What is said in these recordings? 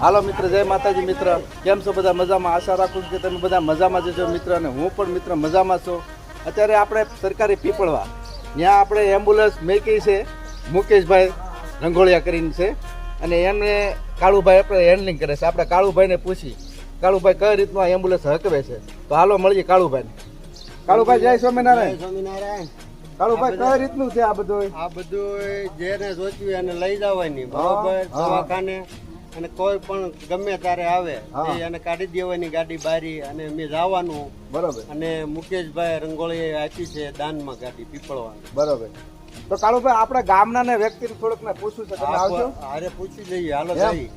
હાલો મિત્ર જય માતાજી મિત્ર. કેમ છો બધા? મજામાં? આશા રાખું છું કે તમે બધા મજામાં જશો મિત્ર અને હું પણ મિત્ર મજામાં છું. અત્યારે આપણે સરકારી પીપળવા. ત્યાં આપણે એમ્બ્યુલન્સ મેકી છે મુકેશભાઈ રંગોળિયા કરીને છે. અને એમને કાળુભાઈ આપણે હેન્ડલિંગ કરે છે. આપણે કાળુભાઈને પૂછી કાળુભાઈ કઈ રીતનું આ એમ્બ્યુલન્સ હકવે છે? તો હાલો મળીએ કાળુભાઈને. કાળુભાઈ જય સ્વામિનારાયણ. સ્વામિનારાયણ. કાળુભાઈ કઈ રીતનું છે આ બધું? આ બધું જેને સોચ્યું એને લઈ જવાની. બરોબર દવાખાને. અને કોઈ પણ ગમે ત્યારે આવે એને કાઢી દેવાની ગાડી બારી અને અમે જવાનું. બરોબર. અને મુકેશભાઈ રંગોળી આપી છે દાનમાં ગાડી પીપળવાની. બરોબર. તો કાળુભાઈ આપણા ગામના ને વ્યક્તિને થોડુંક ને પૂછવું છે તમે આવજો. અરે પૂછી જઈએ હાલો જઈ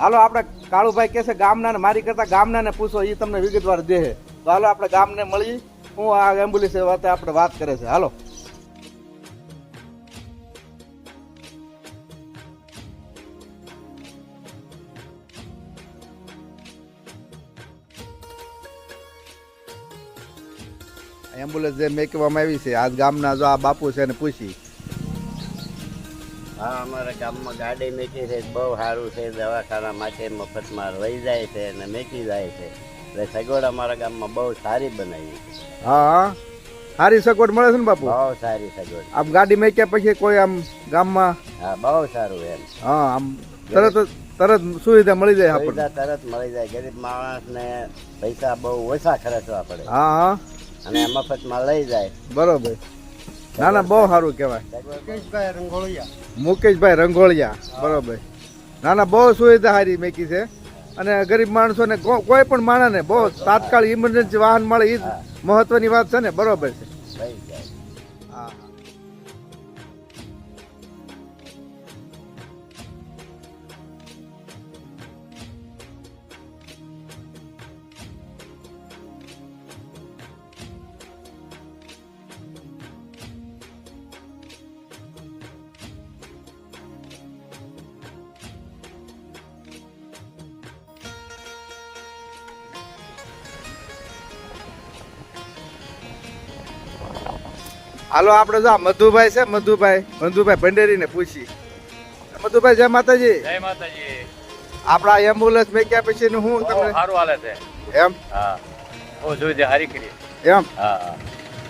હાલો આપણે કાળુભાઈ કે છે ગામના ને મારી કરતા ગામના ને પૂછો એ તમને વિગતવાર દે. તો હાલો આપણે ગામને મળી હું આ એમ્બ્યુલન્સ વાતે આપણે વાત કરે છે. હાલો. એમ્બ્યુલન્સ જે મેકવામાં આવી છે આજ ગામના જો આ બાપુ છે એને પૂછી. હા અમારા ગામમાં ગાડી મેકી છે બહુ સારું છે દવાખાના માટે મફતમાં લઈ જાય છે અને મેકી જાય છે. એટલે સગવડ અમારા ગામમાં બહુ સારી બનાવી છે. હા સારી સગવડ મળે છે ને બાપુ? બહુ સારી સગવડ. આમ ગાડી મેક્યા પછી કોઈ આમ ગામમાં હા બહુ સારું એમ. હા આમ તરત તરત સુવિધા મળી જાય આપણને. તરત મળી જાય. ગરીબ માણસને પૈસા બહુ ઓછા ખર્ચવા પડે. હા હા. અને મફતમાં લઈ જાય. બરોબર. ના ના બહુ સારું કહેવાય. મુકેશભાઈ રંગોળિયા. મુકેશભાઈ રંગોળિયા બરોબર. ના ના બહુ સુવિધા સારી મેકી છે. અને ગરીબ માણસોને કોઈ પણ માણસને બહુ તાત્કાલિક ઇમરજન્સી વાહન મળે એ મહત્વની વાત છે ને બરોબર છે. હાલો આપણે જો મધુભાઈ છે મધુભાઈ મધુભાઈ ભંડેરીને પૂછી. મધુભાઈ જય માતાજી. જય માતાજી. આપણા એમ્બ્યુલન્સ મેક્યા પછી હું બહુ તમને સારું હાલે છે. એમ? હા. બહુ સુવિધા હારી કરી. એમ? હા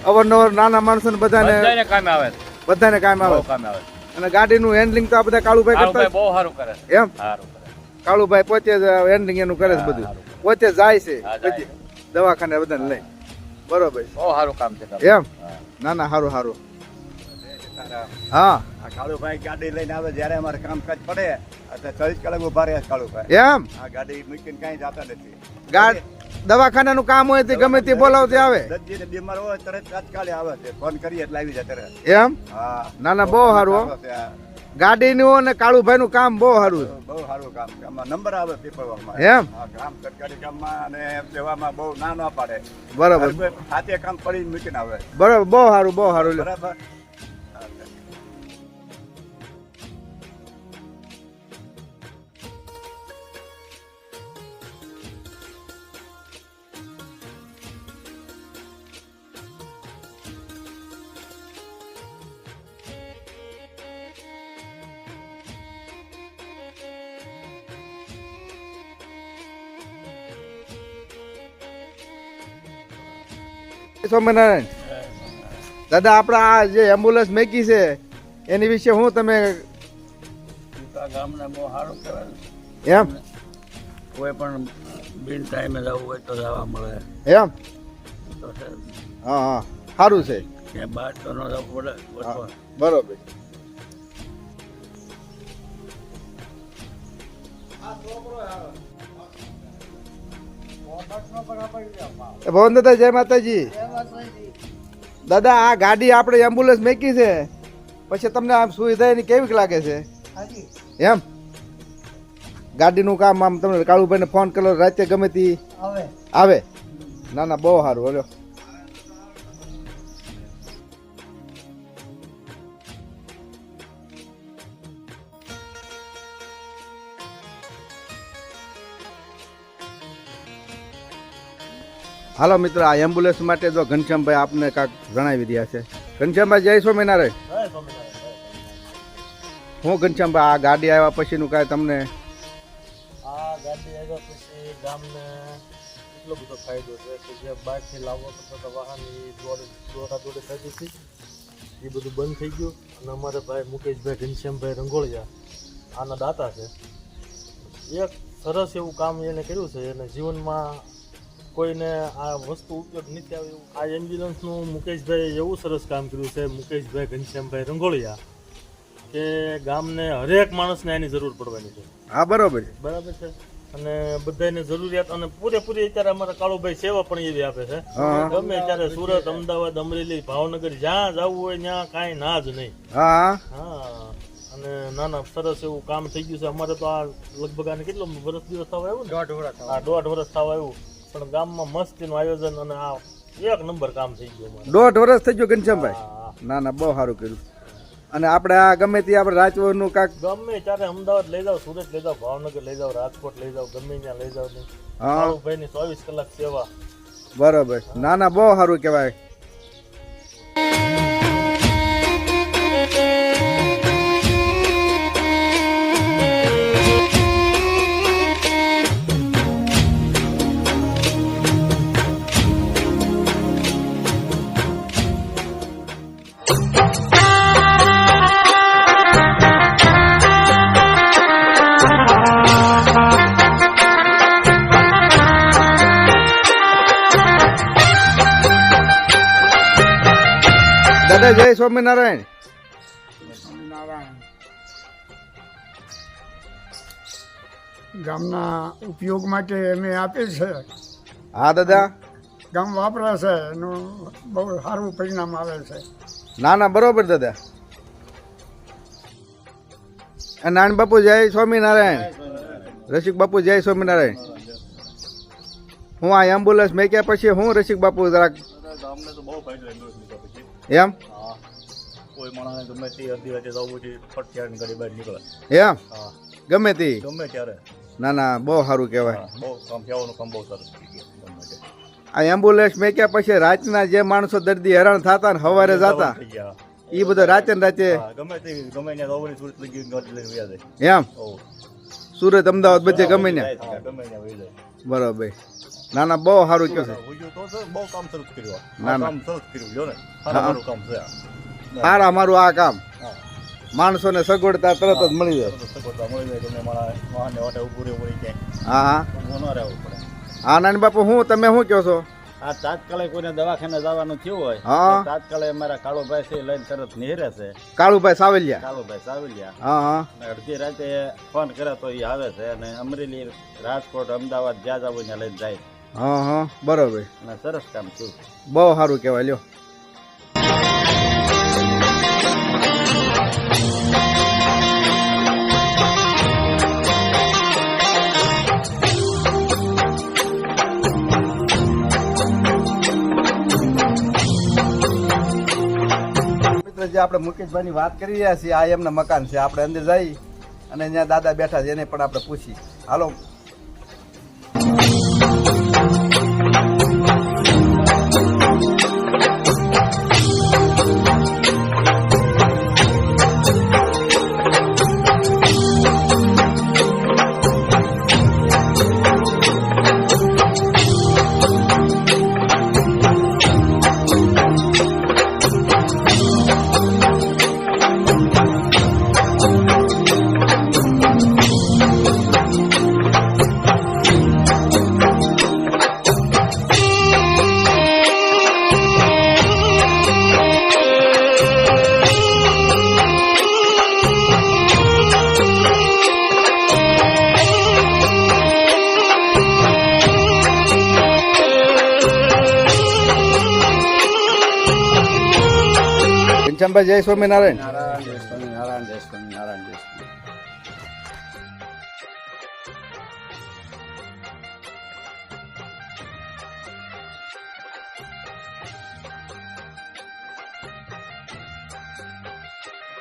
અવારનવાર નાના માણસો બધાને બધાને કામ આવે બધાને કામ આવે કામ આવે અને ગાડીનું હેન્ડલિંગ તો આ બધા કાળુભાઈ કરતા બહુ સારું કરે છે. એમ? સારું કરે કાળુભાઈ પોતે હેન્ડલિંગ એનું કરે છે બધું. પોતે જાય છે દવાખાને બધાને લઈ. બરોબર બહુ સારું કામ છે એમ. ના ના સારું સારું હા. આ કાળુભાઈ ગાડી લઈને આવે જ્યારે અમારે કામકાજ પડે એટલે ચોવીસ કલાક ઊભા રહે છે કાળુભાઈ. એમ? આ ગાડી મૂકીને કાંઈ જતા નથી. ગાડી દવાખાનાનું કામ હોય તે ગમે તે બોલાવતી આવે. દર્દીને બીમાર હોય તરત તાત્કાલિક આવે છે. ફોન કરીએ એટલે આવી જાય તરત એમ? હા. ના ના બહુ સારું. ગાડીનું અને કાળુભાઈનું કામ બહુ સારું છે. બહુ સારું કામ છે. નંબર આવે પીપળવામાં એમ? ગામ સરકારી કામમાં અને દેવામાં બહુ ના ના પાડે બરાબર હાથે કામ પડીને મૂકીને આવે બરાબર બહુ સારું બહુ સારું બરાબર સ્વામિનારાયણ? દાદા આપણા આ જે એમ્બ્યુલન્સ મેકી છે એની વિશે હું તમે ગામના બહુ સારું કહેવાય એમ? કોઈ પણ બિન ટાઈમે જવું હોય તો જવા મળે. એમ? હા હા. સારું છે. ક્યાં બહાર તો ન જવું પડે બરોબર. એ ભવન દાદા જય માતાજી. દાદા આ ગાડી આપણે એમ્બ્યુલન્સ મેકી છે. પછી તમને આમ સુવિધા એની કેવી લાગે છે? એમ? ગાડીનું કામ આમ તમને કાળુભાઈને ફોન કરો રાતે ગમે તે આવે. ના ના બહુ સારું બોલો હાલો મિત્ર આ એમ્બ્યુલન્સ માટે જો ઘનશ્યામભાઈ આપને કાંક જણાવી રહ્યા છે. ઘનશ્યામભાઈ જય સ્વામિનારાયણ. હું ઘનશ્યામભાઈ આ ગાડી આવ્યા પછીનું કાંઈ તમને ગાડી આવ્યા પછી ગામને એટલો બધો ફાયદો છે કે જે બહારથી લાવવા કરતા વાહન દોડ દોડે થતી હતી. એ બધું બંધ થઈ ગયું અને અમારા ભાઈ મુકેશભાઈ ઘનશ્યામભાઈ રંગોળિયા આના દાતા છે. એક સરસ એવું કામ એને કર્યું છે એને જીવનમાં કોઈને આ વસ્તુ ઉપયોગ નથી આવે એવું. આ એમ્બ્યુલન્સનું મુકેશભાઈ એવું સરસ કામ કર્યું છે મુકેશભાઈ ઘનશ્યામભાઈ રંગોળિયા કે ગામને હરેક માણસને એની જરૂર પડવાની છે. હા બરાબર. બરાબર છે? અને બધાને જરૂરિયાત અને પૂરેપૂરી અત્યારે અમારા કાળુભાઈ સેવા પણ એવી આપે છે. ગમે ત્યારે સુરત અમદાવાદ અમરેલી ભાવનગર જ્યાં જવું હોય ત્યાં કાંઈ ના જ નહીં. હા હા. અને ના ના સરસ એવું કામ થઈ ગયું છે. અમારે તો આ લગભગ આને કેટલો વર્ષ દિવસ થવા આવ્યું ને? દોઢ વર્ષ આ દોઢ વર્ષ થવા આવ્યું. પણ ગામમાં મસ્તીનું આયોજન અને આ એક નંબર કામ થઈ ગયું દોઢ વર્ષ થઈ ગયો ઘનશ્યામભાઈ? ના ના બહુ સારું કર્યું. અને આપણે આ ગમે તે આપણે રાજકોટનું કાંક ગમે ત્યારે અમદાવાદ લઈ જાઓ સુરત લઈ જાઓ ભાવનગર લઈ જાઓ રાજકોટ લઈ જાઓ ગમે ત્યાં લઈ નહીં હા. કાળુભાઈની ચોવીસ કલાક સેવા. બરાબર. ના ના બહુ સારું કહેવાય. સ્વામિનારાયણ. ગામના ઉપયોગ માટે અમે આપે છે. હા દાદા. ગામ વાપરાશે છે એનું બહુ સારું પરિણામ આવે છે. ના ના બરોબર દાદા. નાન બાપુ જય સ્વામિનારાયણ. રસિક બાપુ જય સ્વામિનારાયણ. હું આ એમ્બ્યુલન્સ મેક્યા પછી હું રસિક બાપુ જરાક ગામને તો બહુ ફાયદો એમ્બ્યુલન્સ લીધા પછી. એમ? કોઈ માણસને ગમે તે અડધી રાતે જવું છે ફટક્યાર ગાડી બહાર નીકળે. એમ? હા. ગમે તે? ગમે ત્યારે. ના ના બહુ સારું કહેવાય. બહુ કામ કહેવાનું કામ બહુ સરસ ગમે તે. આ એમ્બ્યુલન્સ મેક્યા પછી રાતના જે માણસો દર્દી હેરાન થતા ને સવારે જતા એ બધો રાતે ને રાતે ગમે તે ગમે ને જવું સુરત લઈ ગયું એમ? સુરત અમદાવાદ બધે ગમે ને બરોબર. ના ના બહુ સારું કહે છે બીજું તો સર બહુ કામ સરસ કર્યું. ના, કામ સરસ કર્યું જો ને. સારું કામ છે સારા મારું આ કામ. માણસો માણસોને સગવડતા તરત જ મળી જાય. હા હા. ન હા નાની બાપુ હું તમે શું કહો છો? આ તાત્કાલિક કોઈને દવાખાને જવાનું થયું હોય હા. તો તાત્કાલિક અમારા કાળુભાઈ છે લઈને તરત નીરે છે. કાળુભાઈ સાવલિયા. કાળુભાઈ સાવલિયા. હા હા. અડધી રાતે ફોન કરે તો એ આવે છે અને અમરેલી રાજકોટ અમદાવાદ જ્યાં જવું ત્યાં લઈને જાય. હા હા. બરોબર. સરસ કામ થયું. બહુ સારું કહેવાય લ્યો. આપણે મુકેશભાઈની વાત કરી રહ્યા છીએ, આ એમના મકાન છે. આપણે અંદર જઈ અને અહીંયા દાદા બેઠા છે, એને પણ આપણે પૂછી હાલો ઘનશ્યામભાઈ જય સ્વામિનારાયણ. નારાયણ જય સ્વામિનારાયણ જય સ્વામિનારાયણ જય